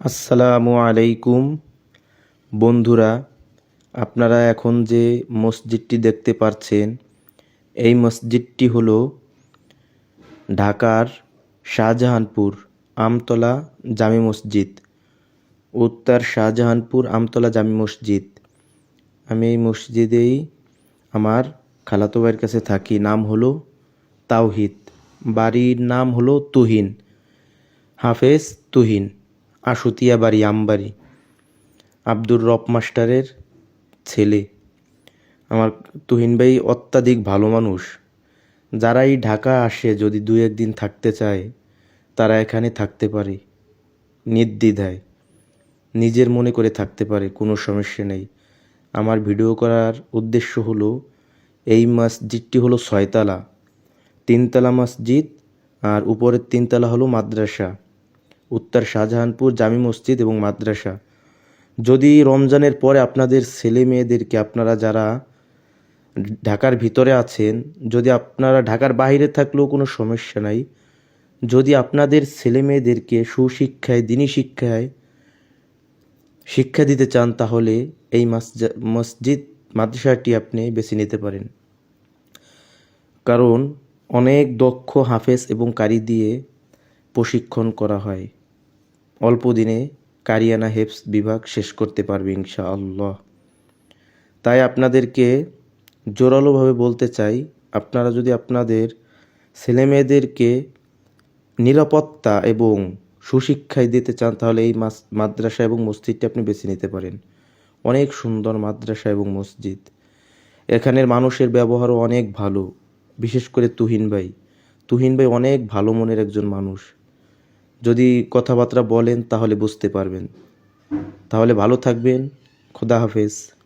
আসসালামু আলাইকুম। বন্ধুরা, আপনারা এখন যে মসজিদটি দেখতে পাচ্ছেন, এই মসজিদটি হলো ঢাকার শাহজাহানপুর আমতলা জামি মসজিদ। উত্তর শাহজাহানপুর আমতলা জামি মসজিদ। আমি এই মসজিদেই আমার খালাতো ভাইয়ের কাছে থাকি, নাম হলো তাওহিদ। বাড়ির নাম হলো তুহিন। হাফেজ তুহিন। আশুতিয়া বাড়ি, আমবাড়ি। আব্দুর রব মাস্টারের ছেলে। আমার তুহিন ভাই অত্যাধিক ভালো মানুষ। যারাই ঢাকা আসে, যদি দু একদিন থাকতে চায়, তারা এখানে থাকতে পারে। নির্দ্বিধায়। নিজের মনে করে থাকতে পারে, কোনো সমস্যা নেই। আমার ভিডিও করার উদ্দেশ্য হলো, এই মসজিদটি হলো ছয়তলা। তিনতলা মসজিদ আর উপরের তিনতলা হলো মাদ্রাসা। উত্তর শাহজাহানপুর জামি মসজিদ এবং মাদ্রাসা। যদি রমজানের পরে আপনাদের ছেলে মেয়েদেরকে আপনারা যারা ঢাকার ভিতরে আছেন, যদি আপনারা ঢাকার বাইরে থাকলেও কোনো সমস্যা নাই, যদি আপনাদের ছেলে মেয়েদেরকে সুশিক্ষায়, দিনী শিক্ষায় শিক্ষা দিতে চান, তাহলে এই মাসজা- মসজিদ, মাদ্রাসাটি আপনি বেছে নিতে পারেন। কারণ অনেক দক্ষ হাফেজ এবং কারি দিয়ে প্রশিক্ষণ করা হয়। অল্প দিনে কারিয়ানা হেফস বিভাগ শেষ করতে পারবে ইনশাআল্লাহ। তাই আপনাদেরকে জোরালোভাবে বলতে চাই, আপনারা যদি আপনাদের ছেলেমেয়েদেরকে নিরাপত্তা এবং সুশিক্ষায় দিতে চান, তাহলে এই মাদ্রাসা এবং মসজিদটি আপনি বেছে নিতে পারেন। অনেক সুন্দর মাদ্রাসা এবং মসজিদ। এখানের মানুষের ব্যবহারও অনেক ভালো, বিশেষ করে তুহিন ভাই। তুহিন ভাই অনেক ভালো মনের একজন মানুষ। যদি কথাবার্তা বলেন তাহলে বুঝতে পারবেন। তাহলে ভালো থাকবেন। খোদা হাফেজ।